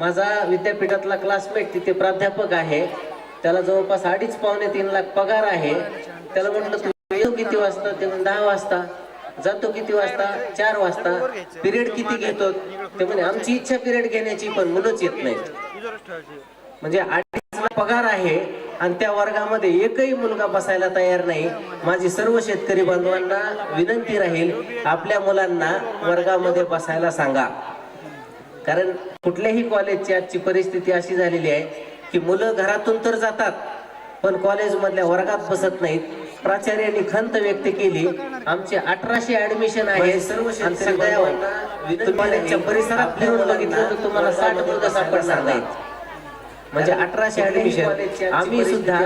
माझा विद्यापीठातला क्लासमेट तिथे प्राध्यापक आहे. त्याला जवळपास अडीच पावणे तीन लाख पगार आहे. त्याला म्हटलं तू येतो किती वाजता? ते दहा वाजता. जातो किती वाजता? चार वाजता. पिरियड किती घेतो ते म्हणे आमची इच्छा पिरियड घेण्याची पण मुलंच येत नाहीत. म्हणजे अडीच लाख पगार आहे आणि त्या वर्गामध्ये एकही मुलगा बसायला तयार नाही. माझी सर्व शेतकरी बांधवांना विनंती राहील आपल्या मुलांना वर्गामध्ये बसायला सांगा. कारण कुठल्याही कॉलेजची आजची परिस्थिती अशी झालेली आहे की मुलं घरातून तर जातात पण कॉलेजमधल्या वर्गात बसत नाहीत. प्राचार्यांनी खंत व्यक्त केली. आमचे अठराशे ऍडमिशन आहे. सर्व परिसरात फिरून बघितलं तर तुम्हाला साठ मुलं सापडणार नाहीत. म्हणजे अठराशे ऍडमिशन आम्ही सुद्धा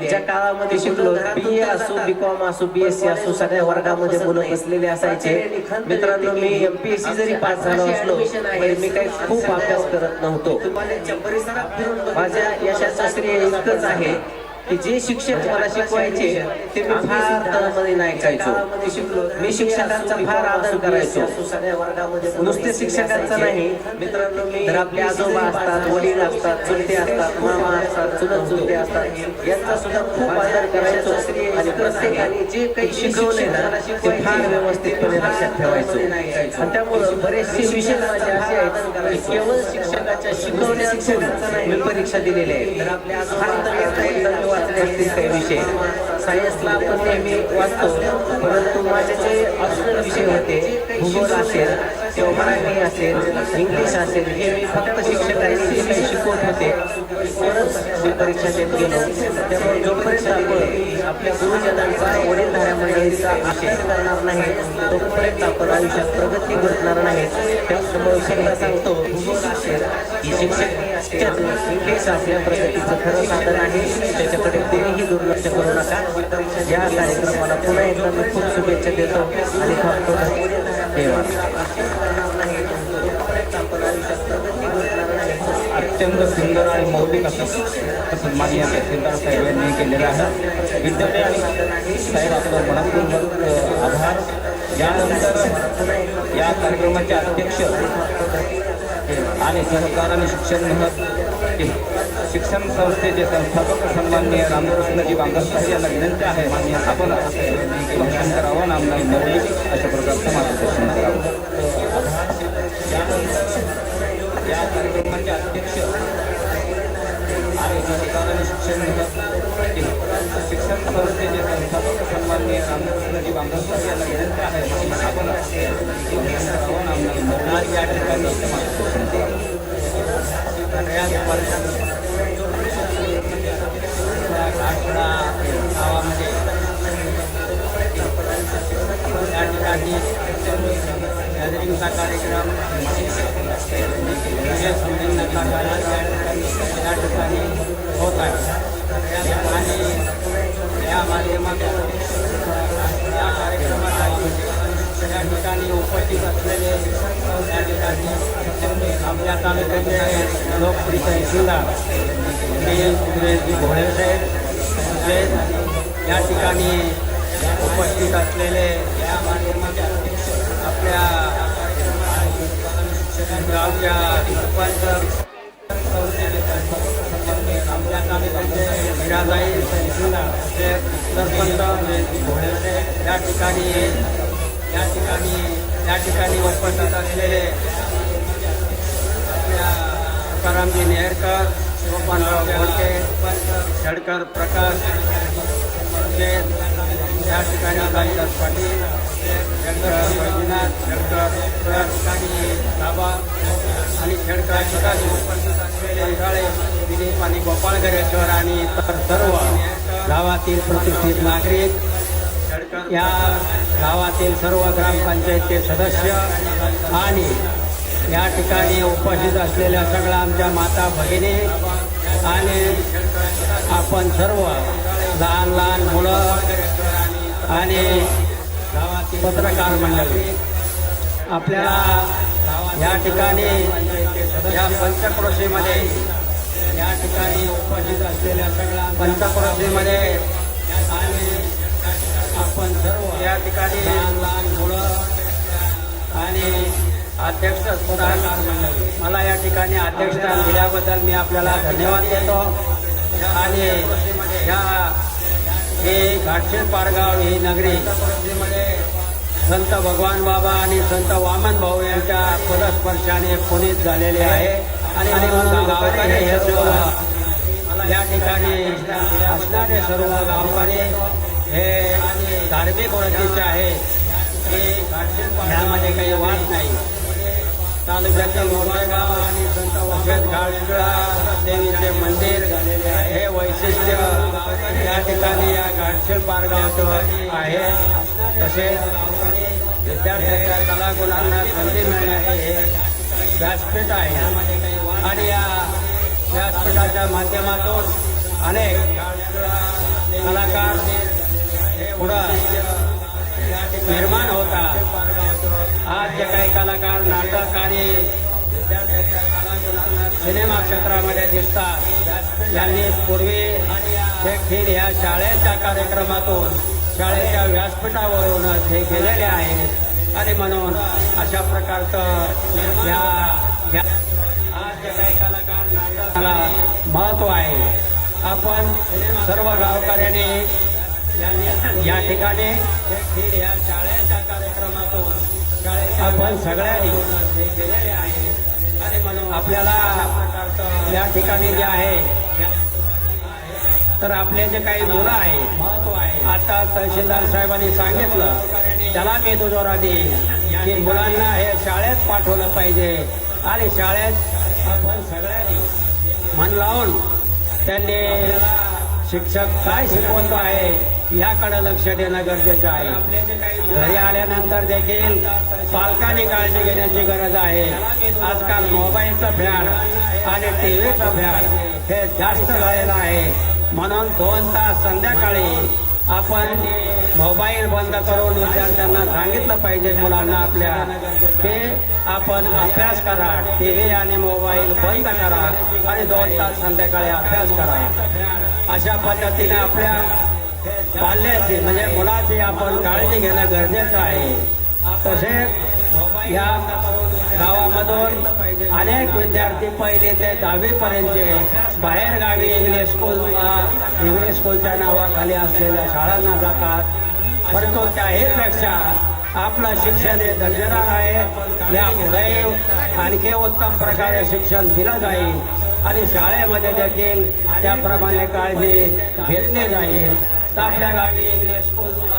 ज्या काळामध्ये शिकलो. बी ए असो बी कॉम असो बी एस सी असो सगळ्या वर्गामध्ये मुलं बसलेले असायचे. मित्रांनो मी एमपीएससी जरी पास झालो असलो मी काही खूप अभ्यास करत नव्हतो. माझ्या यशाचं श्रेय इतकंच आहे. की जे शिक्षक मला शिकवायचे ते मी फार तळमळीने नाही ऐकायचो मी शिक्षकांचा फार आदर करायचो. नुसते शिक्षकांचा नाही. मित्रांनो मी तर आपले आजोबा असतात वडील असतात चुलते असतात मामा असतात चुलत चुलते असतात. यांचा सुद्धा खूप आदर करायचो. आणि प्रत्येकाने जे काही शिकवले ना ते फार व्यवस्थितपणे लक्षात ठेवायचो. आणि त्यामुळं बरेचसे विषय माझे असे आहेत. की केवळ शिक्षकाच्या शिकवण्यातून मी परीक्षा दिलेल्या आहेत. फार तर मी वाचले असतील काही विषय सायन्सला आपण नेहमी वाचतो. परंतु माझे जे ऑप्शनल विषय होते भूगोल असेल किंवा मराठी असेल इंग्लिश असेल हे मी फक्त शिक्षकांनी शिकवत होते. तरच परीक्षा देत गेलो. त्यामुळे जोपर्यंत आपण आपल्या गुरुजनांचा वडीलधाऱ्या मंडळीचा आशय करणार नाही तोपर्यंत आपण आयुष्यात प्रगती घडणार नाही. त्यामुळे सगळं सांगतो की शिक्षक हेच आपल्या प्रगतीचं खरं साधन आहे. त्याच्याकडे कोणीही दुर्लक्ष करू नका. या कार्यक्रमाला पुन्हा एकदा मी खूप शुभेच्छा देतो आणि थांबतो अत्यंत सुंदर आणि मौलिक असं असं या तहसीलदार साहेबांनी केलेलं आहे. विद्यार्थी आणि साहेब आपलं मनपूर्वक आभार. यानंतर या कार्यक्रमाचे अध्यक्ष आणि सहकार आणि शिक्षण महत्त्व शिक्षण संस्थेचे संस्थापक सन्माननीय रामकृष्णजी बांगर साहेब यांना विनंती आहे. मान्य आपण भाषण करावं नामदार मौलिक अशा प्रकारचं मार्गदर्शन करावं. कार्यक्रमाचे अध्यक्ष आणि सहकार आणि शिक्षण विभाग- शिक्षण संस्थेचे संस्थापक सन्माननीय रामकृष्णजी बांगर साहेब यांना विनंती आहे आपण भाषण करावं नामदार मौलिक या ठिकाणी मार्गदर्शन करावं आठवडा गावामध्ये या ठिकाणी गॅदरिंगचा कार्यक्रम विजय संमेलनाचा कार्यक्रम या ठिकाणी होत आहे आणि या माध्यमातून या कार्यक्रमाला या ठिकाणी उपस्थित असलेले या ठिकाणी आपल्या तालुक्याचे लोकप्रिय तहसीलदार श्री सुरेशजी भोळे साहेब या ठिकाणी उपस्थित असलेले या माध्यमातून आपल्या गावच्या सरपंच आमच्या तालुक्याचे मीराबाई सरपंच या ठिकाणी या ठिकाणी या ठिकाणी उपस्थित असलेले तुकारामजी नेहरकर गोपालराव बोलके शेडकर प्रकाश ते या ठिकाणी कालिदास पाटील शेडकर वैजनाथ शेडकर या बाबा आणि शेडकर ठिकाणी उपस्थित दिलीप आणि गोपाळ आणि इतर सर्व गावातील प्रतिष्ठित नागरिक या गावातील सर्व ग्रामपंचायतचे सदस्य आणि या ठिकाणी उपस्थित असलेल्या सगळ्या आमच्या माता भगिनी आणि आपण सर्व लहान लहान मुलं आणि पत्रकार मंडळी आपल्याला या ठिकाणी या पंचक्रोशीमध्ये या ठिकाणी उपस्थित असलेल्या सगळ्या पंचक्रोशीमध्ये आणि आपण सर्व या ठिकाणी लहान लहान मुलं आणि अध्यक्ष पुराण मला या ठिकाणी अध्यक्षस्थान दिल्याबद्दल मी आपल्याला धन्यवाद देतो. आणि ह्या हे घाटशील पारगाव ही नगरी संत भगवान बाबा आणि संत वामन भाऊ यांच्या पदस्पर्शाने पुनीत झालेले आहे. आणि गावकरी हे सर्व या ठिकाणी असणारे सर्व गावकरी हे धार्मिक ओळखीचे आहेत ह्यामध्ये काही वाद नाही. तालुक्यातील मोठेगाव आणि संत घाटशिळा देवीचे मंदिर हे वैशिष्ट्य या ठिकाणी या घाटशिळ पारगावचं आहे. तसेच विद्यार्थ्यांच्या कलागुणांना संधी मिळणे हे व्यासपीठ आहे आणि या व्यासपीठाच्या माध्यमातून अनेक कलाकार पुढं निर्माण होतात आज जे काही कलाकार नाटक आणि सिनेमा क्षेत्रामध्ये दिसतात. त्यांनी पूर्वी देखील या शाळेच्या कार्यक्रमातून शाळेच्या व्यासपीठावरूनच हे केलेले आहेत. आणि म्हणून अशा प्रकारचं या या- आज जे काही कलाकार नाटकाला महत्त्व आहे आपण सर्व गावकऱ्यांनी या ठिकाणी या शाळेच्या कार्यक्रमातून आपण सगळ्यांनी हे केलेले आहे. आणि म्हणून आपल्याला या ठिकाणी जे आहे तर आपले जे काही मुलं आहेत आता तहसीलदार साहेबांनी सांगितलं त्याला मी दुजोरा देईन की मुलांना हे शाळेत पाठवलं पाहिजे. आणि शाळेत आपण सगळ्यांनी मन लावून त्यांनी शिक्षक काय शिकवतो आहे याकडे लक्ष देणं गरजेचं आहे. घरी आल्यानंतर देखील पालकांनी काळजी घेण्याची गरज आहे. आजकाल मोबाईलचं फॅड आणि टी व्हीचं फॅड हे जास्त झालेलं आहे. म्हणून दोन तास संध्याकाळी आपण मोबाईल बंद करून विद्यार्थ्यांना सांगितलं पाहिजे मुलांना आपल्या. की आपण अभ्यास करा टी व्ही आणि मोबाईल बंद करा आणि दोन तास संध्याकाळी अभ्यास करा. अशा पद्धतीने आपल्या बाल्याची म्हणजे मुलाची आपण काळजी घेणं गरजेचं आहे. तसेच या गावामधून अनेक विद्यार्थी पहिले ते दहावीपर्यंतचे बाहेरगावी बाहेर गावी इंग्लिश स्कूल इंग्लिश स्कूलच्या नावाखाली असलेल्या शाळांना जातात. परंतु त्याहीपेक्षा आपलं शिक्षण हे दर्जेदार आहे. या पुढे आणखी उत्तम प्रकारे शिक्षण दिलं जाईल आणि शाळेमध्ये देखील त्याप्रमाणे काळजी घेतली जाईल. तर आपल्या गावी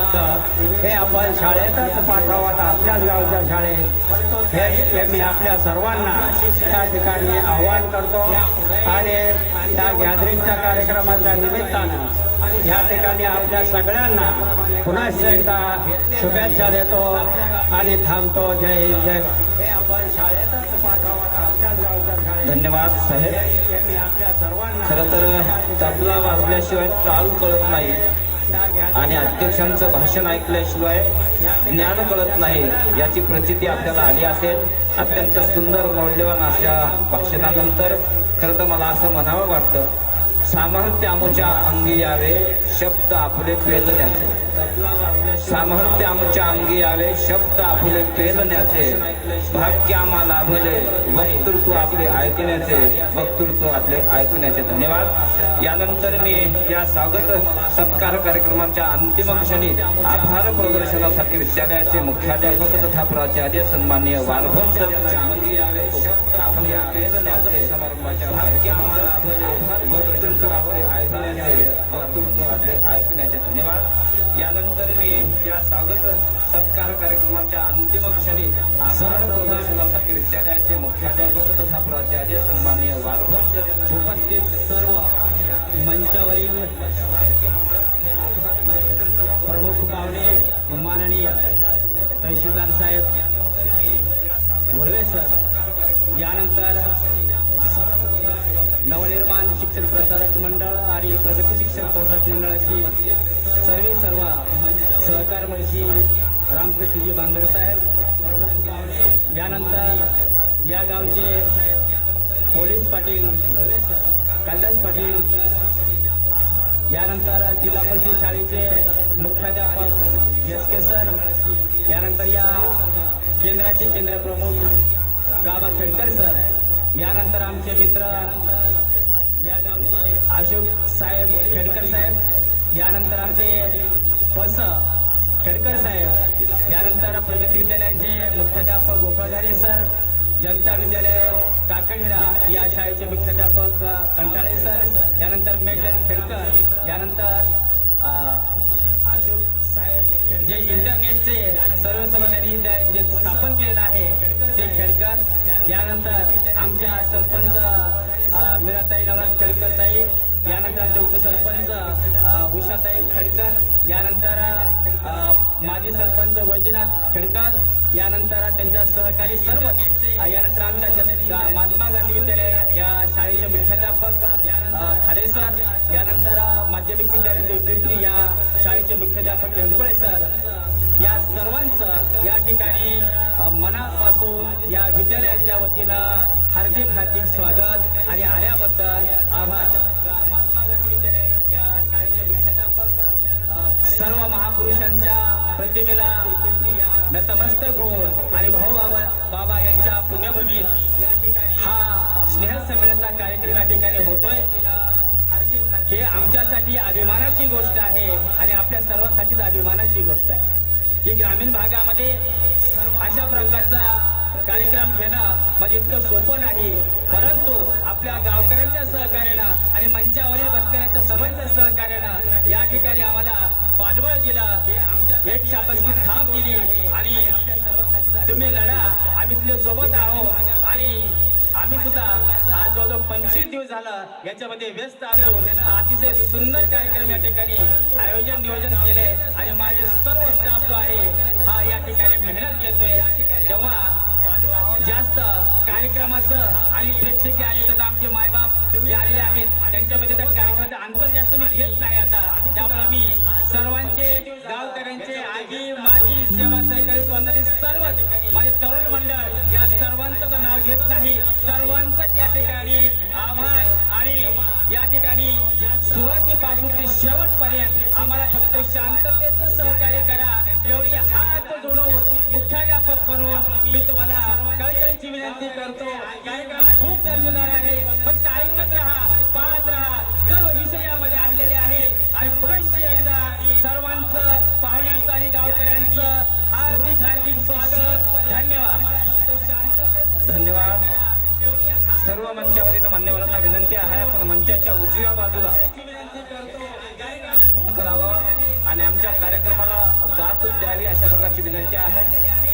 स्कूल हे आपण शाळेतच पाठवावं आपल्याच गावच्या शाळेत. हे मी आपल्या सर्वांना त्या ठिकाणी आवाहन करतो. आणि त्या गॅदरिंगच्या कार्यक्रमाच्या निमित्तानं या ठिकाणी आपल्या सगळ्यांना पुन्हा एकदा शुभेच्छा देतो आणि थांबतो. जय हिंद जय हे आपण शाळेतच पाठवावं धन्यवाद साहेब. खरं तर तबला वाजल्याशिवाय ताल कळत नाही. आणि अध्यक्षांचं भाषण ऐकल्याशिवाय ज्ञान कळत नाही याची प्रचिती आपल्याला आली असेल. अत्यंत सुंदर मौल्यवान अशा भाषणानंतर खरं तर मला असं म्हणावं वाटतं सामर्थ्य आमच्या अंगी यावे शब्द आपले पेलण्याचे सामर्थ्य आमच्या अंगी आले शब्द आपले पेलण्याचे भाग्य आम्हा लाभले वक्तृत्व आपले ऐकण्याचे वक्तृत्व आपले ऐकण्याचे. धन्यवाद. यानंतर मी या स्वागत सत्कार कार्यक्रमाच्या अंतिम क्षणी आभार प्रदर्शनासाठी विद्यालयाचे मुख्याध्यापक तथा प्राचार्य सन्मान्य वारभोन सर समारंभाच्या आपले ऐकण्याचे. धन्यवाद. यानंतर मी या स्वागत सत्कार कार्यक्रमाच्या अंतिम क्षणी आभार विद्यालयाचे मुख्याध्यापक तथा प्राचार्य सन्माननीय वारभट उपस्थित सर्व मंचावरील प्रमुख पाहुणे माननीय तहसीलदार साहेब घोळवे सर. यानंतर नवनिर्माण शिक्षण प्रसारक मंडळ आणि प्रगती शिक्षण प्रसारक मंडळाची सर्व सर्व सहकार मंत्री रामकृष्णजी बांगर साहेब. यानंतर या गावचे पोलीस पाटील कैलास पाटील. यानंतर जिल्हा परिषद शाळेचे मुख्याध्यापक एस के सर. यानंतर या केंद्राचे केंद्र प्रमुख गाबा खेडकर सर. यानंतर आमचे मित्र या गावचे अशोक साहेब खेडकर साहेब यानंतर आमचे पस खेडकर साहेब यानंतर प्रगती विद्यालयाचे मुख्याध्यापक गोपाळधारे सर जनता विद्यालय काकणहिरा या शाळेचे मुख्याध्यापक कंटाळे सर यानंतर मेघन खेडकर यानंतर अशोक साहेब जे इंटरनेटचे सर्व सर्व जे स्थापन केलेलं आहे ते खेडकर. यानंतर आमच्या सरपंच मीराताई नवनाथ खेडकर ताई यानंतर आमचे उपसरपंच उषाताई खडकर यानंतर माजी सरपंच वैजनाथ खेडकर यानंतर त्यांच्या सहकारी सर्व यानंतर आमच्या महात्मा गांधी विद्यालय या शाळेचे मुख्याध्यापक खाडे सर यानंतर माध्यमिक विद्यालय देवपिंपरी या शाळेचे मुख्याध्यापक व्यंकुळे सर. या सर्वांचं या ठिकाणी मनापासून या विद्यालयाच्या वतीनं हार्दिक हार्दिक स्वागत आणि आल्याबद्दल आभार. सर्व महापुरुषांच्या प्रतिमेला नतमस्तक होऊन आणि भाऊ बाबा बाबा यांच्या पुण्यभूमीत हा स्नेहसंमेलनाचा कार्यक्रम या ठिकाणी होतोय. हे आमच्यासाठी अभिमानाची गोष्ट आहे आणि आपल्या सर्वांसाठीच अभिमानाची गोष्ट आहे. की ग्रामीण भागामध्ये अशा प्रकारचा कार्यक्रम घेणं म्हणजे इतकं सोपं नाही. परंतु आपल्या गावकऱ्यांच्या सहकार्यानं आणि मंचावरील बसलेल्या सर्वांच्या सहकार्यानं या ठिकाणी आम्हाला पाठबळ दिलं. एक शाबासकी थाप दिली आणि तुम्ही लढा. आम्ही तुझ्या सोबत आहोत. आणि आम्ही सुद्धा आज जवळजवळ पंचवीस दिवस झालं याच्यामध्ये व्यस्त असून अतिशय सुंदर कार्यक्रम या ठिकाणी आयोजन नियोजन केले आणि माझे सर्व स्टाफ जो आहे हा या ठिकाणी मेहनत घेतोय. तेव्हा जास्त कार्यक्रमाचं आणि प्रेक्षक आले तर आमचे मायबाप जे आलेले आहेत त्यांच्यामध्ये त्या कार्यक्रमाचं अंतर जास्त मी घेत नाही आता. त्यामुळे मी सर्वांचे गावकऱ्यांचे आजी माजी सेवा सहकारी सोनारी सर्वच माझे तरुण मंडळ या सर्वांचं तर नाव घेत नाही. सर्वांचंच या ठिकाणी आभार आणि या ठिकाणी सुरुवातीपासून ते शेवटपर्यंत आम्हाला फक्त शांततेचं सहकार्य करा. एवढी हात जोडून मुख्याध्यापक म्हणून मी तुम्हाला कळकळीची विनंती करतो. कार्यक्रम खूप दर्जेदार आहे. फक्त ऐकत राहा पाहत राहा. सर्व विषय यामध्ये आणलेले आहेत आणि पुनश्च एकदा सर्वांचं पाहुण्यांचं आणि गावकऱ्यांचं हार्दिक हार्दिक स्वागत. धन्यवाद. धन्यवाद. सर्व मंचावरील मान्यवरांना विनंती आहे. आपण मंचाच्या उजव्या बाजूला करावं. आणि आमच्या कार्यक्रमाला दात द्यावी अशा प्रकारची विनंती आहे.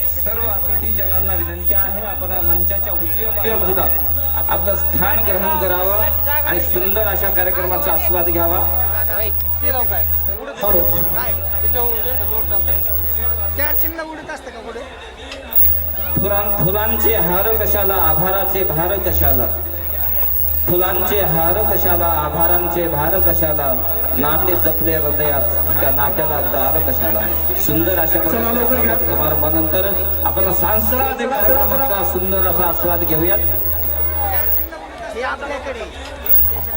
सर्व अतिथीजनांना विनंती आहे. आपण मंचाच्या उजव्या बाजूला आपलं स्थान ग्रहण करावं आणि सुंदर अशा कार्यक्रमाचा आस्वाद घ्यावा. चार चिन्ह उडत असतं का पुढे? फुलां फुलांचे हार कशाला आभाराचे भार कशाला? फुलांचे हार कशाला आभारांचे भार कशाला? नाते जपले हृदयात. त्या नात्याला दार कशाला? सुंदर अशा प्रकारच्या समारंभानंतर आपण सांस्कृतिक कार्यक्रमाचा सुंदर असा आस्वाद घेऊयात. आपल्याकडे.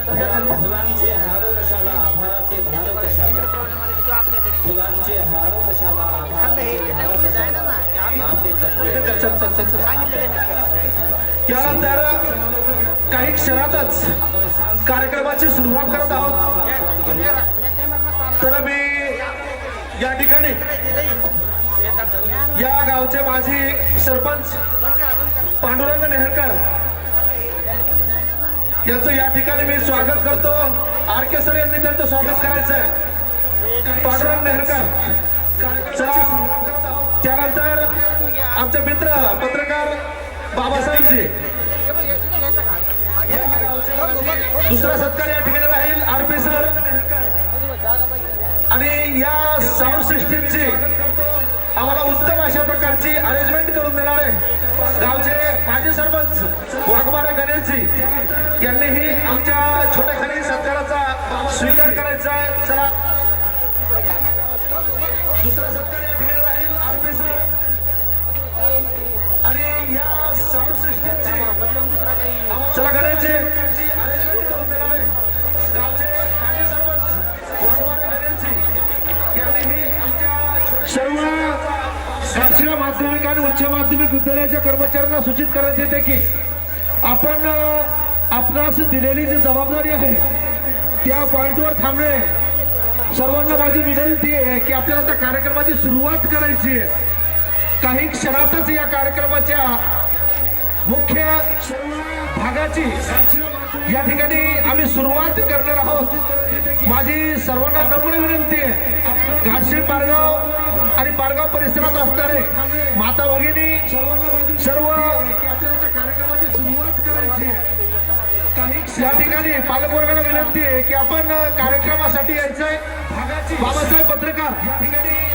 फुलांचे हार कशाला आभाराचे भार कशाला? फुलांचे हार कशाला हे यानंतर काही क्षणातच कार्यक्रमाची सुरुवात करत आहोत. तर मी या ठिकाणी. या गावचे माजी सरपंच पांडुरंग नेहरकर. यांचं या ठिकाणी मी स्वागत करतो. आर के सर यांनी त्यांचं स्वागत करायचं आहे पांडुरंग नेहरकर. त्यानंतर आमचे मित्र पत्रकार बाबासाहेबजी. दुसरा सत्कार या ठिकाणी राहील. आरपी सर आणि या साऊंड सिस्टीमची आम्हाला उत्तम अशा प्रकारची अरेंजमेंट करून देणारे गावचे माजी सरपंच वाघमारे गणेशजी यांनीही आमच्या छोट्या खाली सत्काराचा स्वीकार करायचा आहे. चला. दुसरा सत्कार या ठिकाणी राहील आरपी सर. आणि या साऊंड सिस्टीमची चला गणेशजी. माध्यमिक आणि उच्च माध्यमिक विद्यालयाच्या कर्मचाऱ्यांना सूचित करण्यात येते की आपण आपणास दिलेली जी जबाबदारी आहे त्या पॉईंटवर थांबणे. सर्वांना माझी विनंती आहे की आपल्याला त्या कार्यक्रमाची सुरुवात करायची आहे. काही क्षणातच या कार्यक्रमाच्या मुख्य भागाची या ठिकाणी आम्ही सुरुवात करणार आहोत. माझी सर्वांना नम्र विनंती आहे. घाटशी पारगाव आणि पारगाव परिसरात असणारे माता भगिनी सर्व कार्यक्रमाची या ठिकाणी पालकवर्गाला विनंती आहे की आपण कार्यक्रमासाठी यायचंय. बाबासाहेब पत्रकार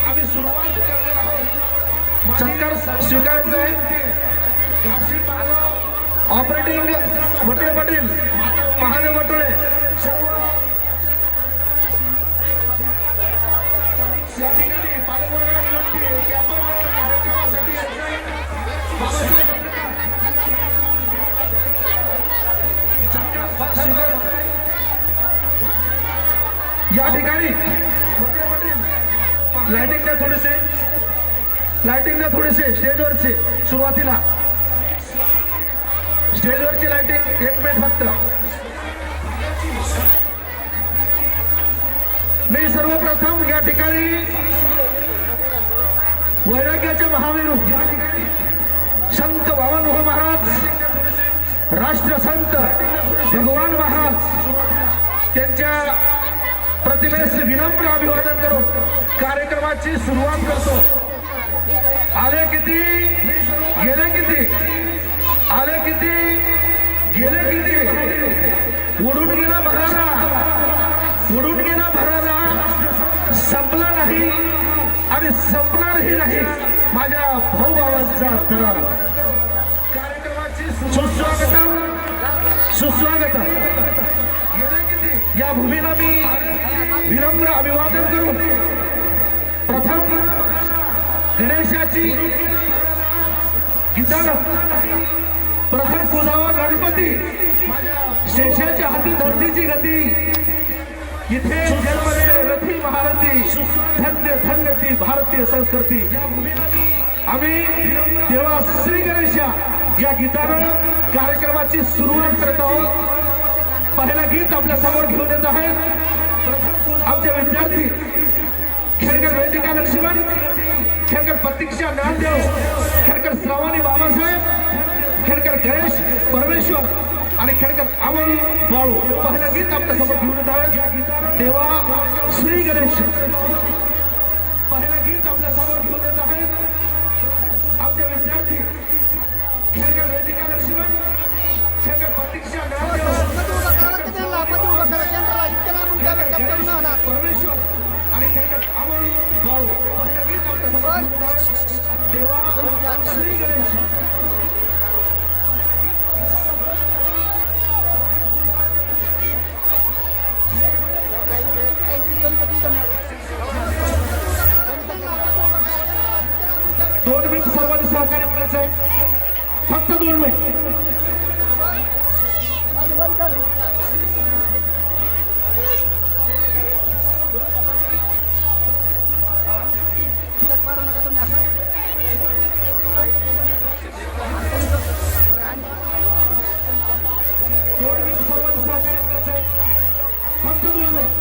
आम्ही सुरुवात करणार आहोत सत्कार स्वीकारायचा आहे ऑपरेटिंग वटुळे पाटील महादेव वटुळे या ठिकाणी लाइटिंग द्या थोडेसे. लाइटिंग द्या थोडेसे स्टेजवरचे सुरुवातीला. स्टेजवरची लाइटिंग एक मिनिट फक्त. मी सर्वप्रथम या ठिकाणी वैराग्याचे महावीरू या ठिकाणी संत बाबा महाराज. राष्ट्रसंत भगवान महाराज त्यांच्या प्रतिमेस विनम्र अभिवादन करून कार्यक्रमाची सुरुवात करतो. आले किती? गेले किती? आले किती? गेले किती? उडून गेला भरारा. उडून गेला भरारा. संपला नाही आणि संपणारही नाही माझ्या भाऊ भावांचा दरारा. सुस्वागतम. सुस्वागतम. या भूमीला मी विनम्र अभिवादन करून प्रथम गणेशाची गीतानं प्रथम पुजावा गणपती. शेषाच्या हाती धरतीची गती. इथे जन्मले रथी महारथी. धन्य धन्य ती भारतीय संस्कृती. आम्ही देवा श्री गणेशा. या गीतानं कार्यक्रमाची सुरुवात करत आहोत. पहिलं गीत आपल्यासमोर घेऊन येत आहे. आमचे विद्यार्थी खेळकर वेदिका लक्ष्मण खेळकर प्रतीक्षा ज्ञानदेव खेडकर श्रावणी बाबासाहेब खेळकर गणेश परमेश्वर आणि खेळकर अमोल बाळू. पहिलं गीत आपल्यासमोर घेऊन येत आहे. देवा श्री गणेश. आहे देवा श्री गणेश ऐ, ती गणपती इथं नाही. दोन मिनिट सर्वांनी सहकार्य करायचं आहे फक्त दोन मिनिट हा. पाडू नका तुम्ही असं.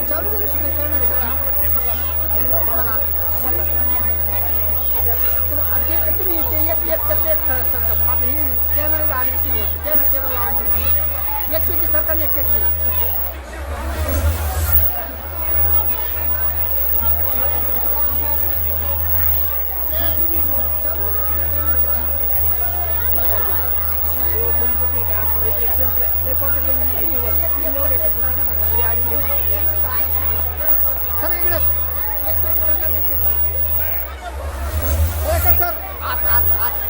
चालू करणार आहे का? ते- तुम्ही ते एक एक तर ते सर- मग आता ही कॅमेरा आलीच नाही होती. त्यानं लावून एक पेटी एक पेटी सर इकडे एक पेटी सरकार एक पेटी ए, सर सर आत आत आत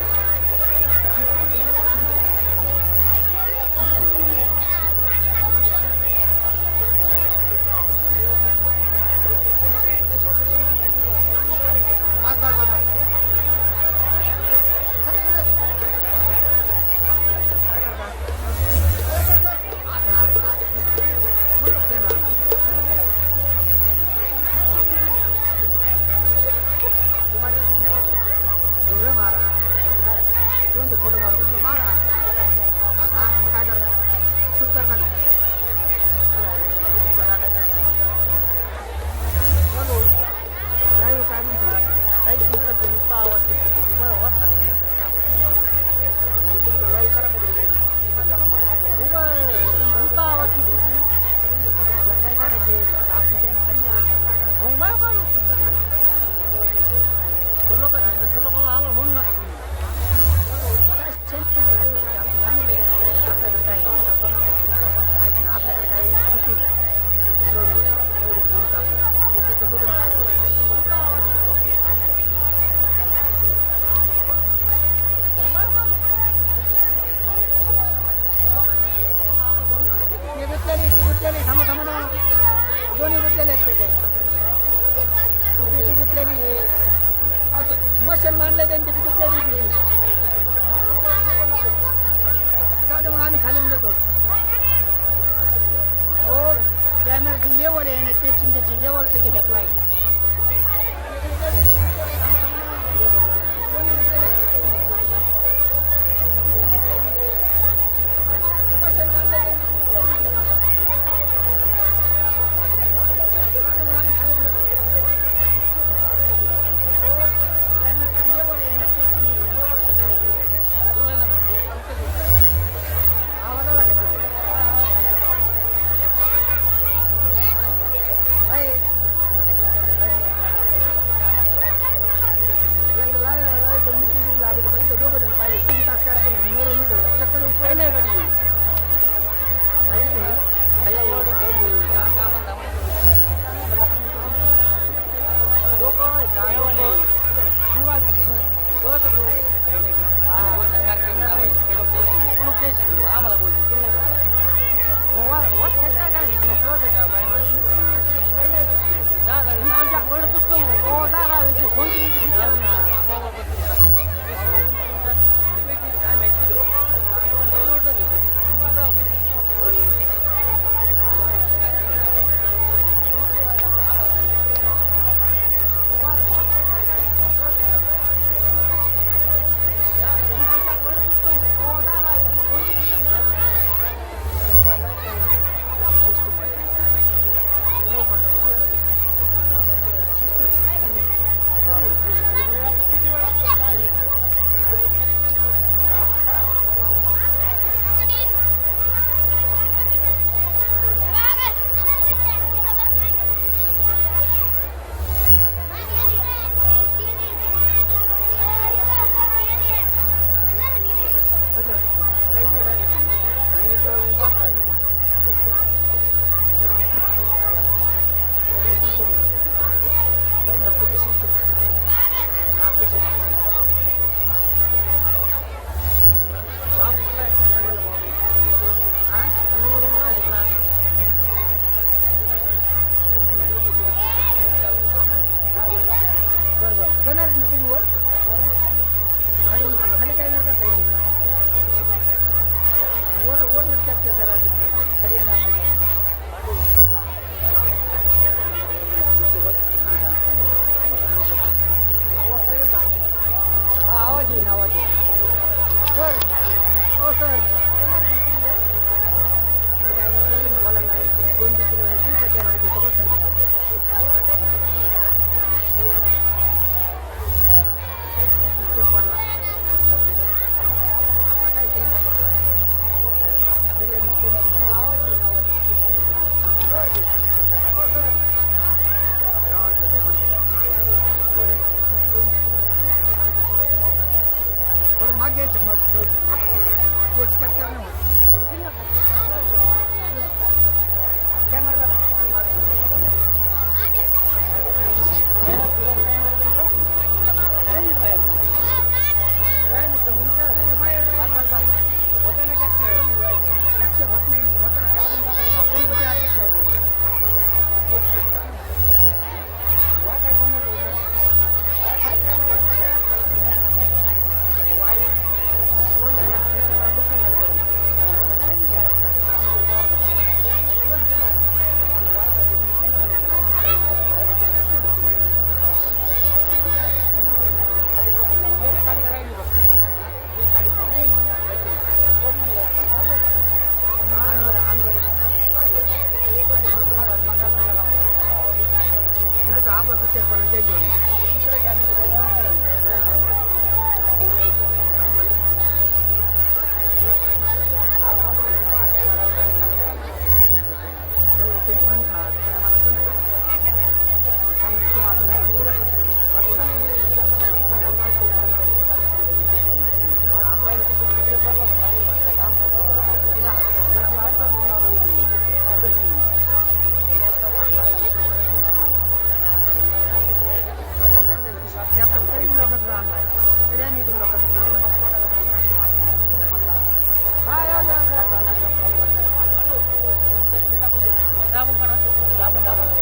दाबून पडा. दाबून दाबून